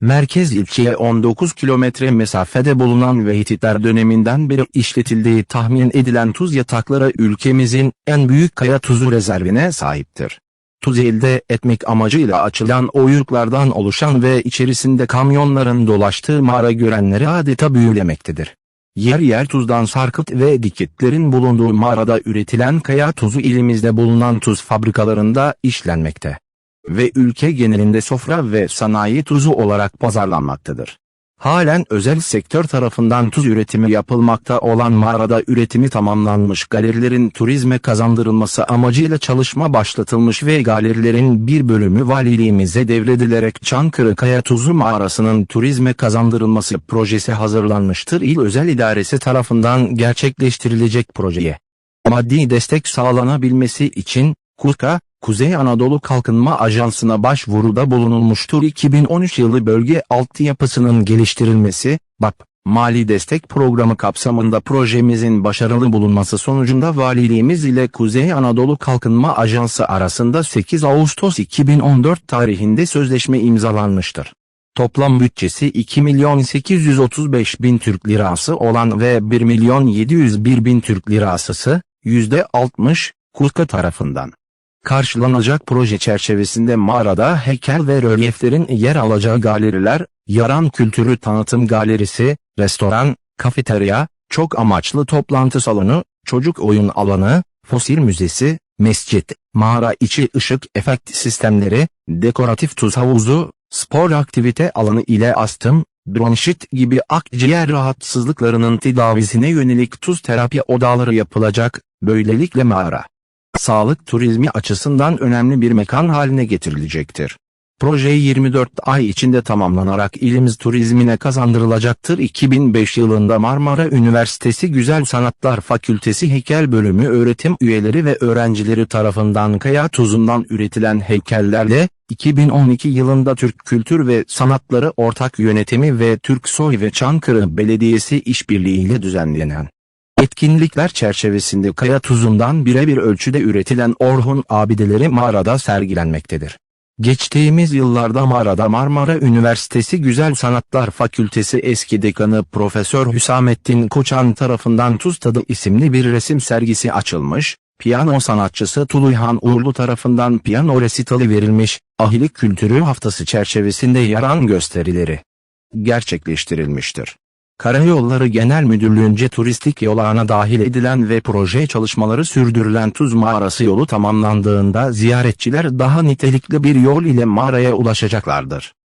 merkez ilçeye 19 kilometre mesafede bulunan ve Hititler döneminden beri işletildiği tahmin edilen tuz yatakları ülkemizin en büyük kaya tuzu rezervine sahiptir. Tuz elde etmek amacıyla açılan oyuklardan oluşan ve içerisinde kamyonların dolaştığı mağara görenleri adeta büyülemektedir. Yer yer tuzdan sarkıt ve dikitlerin bulunduğu mağarada üretilen kaya tuzu ilimizde bulunan tuz fabrikalarında işlenmekte ve ülke genelinde sofra ve sanayi tuzu olarak pazarlanmaktadır. Halen özel sektör tarafından tuz üretimi yapılmakta olan mağarada üretimi tamamlanmış galerilerin turizme kazandırılması amacıyla çalışma başlatılmış ve galerilerin bir bölümü valiliğimize devredilerek Çankırı Kaya Tuzu Mağarası'nın turizme kazandırılması projesi hazırlanmıştır. İl Özel İdaresi tarafından gerçekleştirilecek projeye. Maddi destek sağlanabilmesi için KUSKA, Kuzey Anadolu Kalkınma Ajansı'na başvuruda bulunulmuştur. 2013 yılı bölge altyapısının geliştirilmesi, BAP, Mali Destek Programı kapsamında projemizin başarılı bulunması sonucunda valiliğimiz ile Kuzey Anadolu Kalkınma Ajansı arasında 8 Ağustos 2014 tarihinde sözleşme imzalanmıştır. Toplam bütçesi 2 milyon 835 bin Türk lirası olan ve 1 milyon 701 bin Türk lirasısı, %60, KUSKA tarafından karşılanacak proje çerçevesinde mağarada heykel ve rölyeflerin yer alacağı galeriler, Yaran Kültürü Tanıtım Galerisi, restoran, kafeterya, çok amaçlı toplantı salonu, çocuk oyun alanı, fosil müzesi, mescit, mağara içi ışık efekt sistemleri, dekoratif tuz havuzu, spor aktivite alanı ile astım, bronşit gibi akciğer rahatsızlıklarının tedavisine yönelik tuz terapi odaları yapılacak, böylelikle mağara sağlık turizmi açısından önemli bir mekan haline getirilecektir. Proje 24 ay içinde tamamlanarak ilimiz turizmine kazandırılacaktır. 2005 yılında Marmara Üniversitesi Güzel Sanatlar Fakültesi Heykel Bölümü öğretim üyeleri ve öğrencileri tarafından kaya tuzundan üretilen heykellerle, 2012 yılında Türk Kültür ve Sanatları Ortak Yönetimi ve Türk Soy ve Çankırı Belediyesi işbirliğiyle düzenlenen Etkinlikler çerçevesinde kaya tuzundan birebir ölçüde üretilen Orhun abideleri mağarada sergilenmektedir. Geçtiğimiz yıllarda mağarada Marmara Üniversitesi Güzel Sanatlar Fakültesi eski dekanı Profesör Hüsamettin Koçan tarafından Tuz Tadı isimli bir resim sergisi açılmış, piyano sanatçısı Tuluyhan Uğurlu tarafından piyano resitali verilmiş, ahilik kültürü haftası çerçevesinde yaran gösterileri gerçekleştirilmiştir. Karayolları Genel Müdürlüğü'nce turistik yolağına dahil edilen ve proje çalışmaları sürdürülen Tuz Mağarası yolu tamamlandığında ziyaretçiler daha nitelikli bir yol ile mağaraya ulaşacaklardır.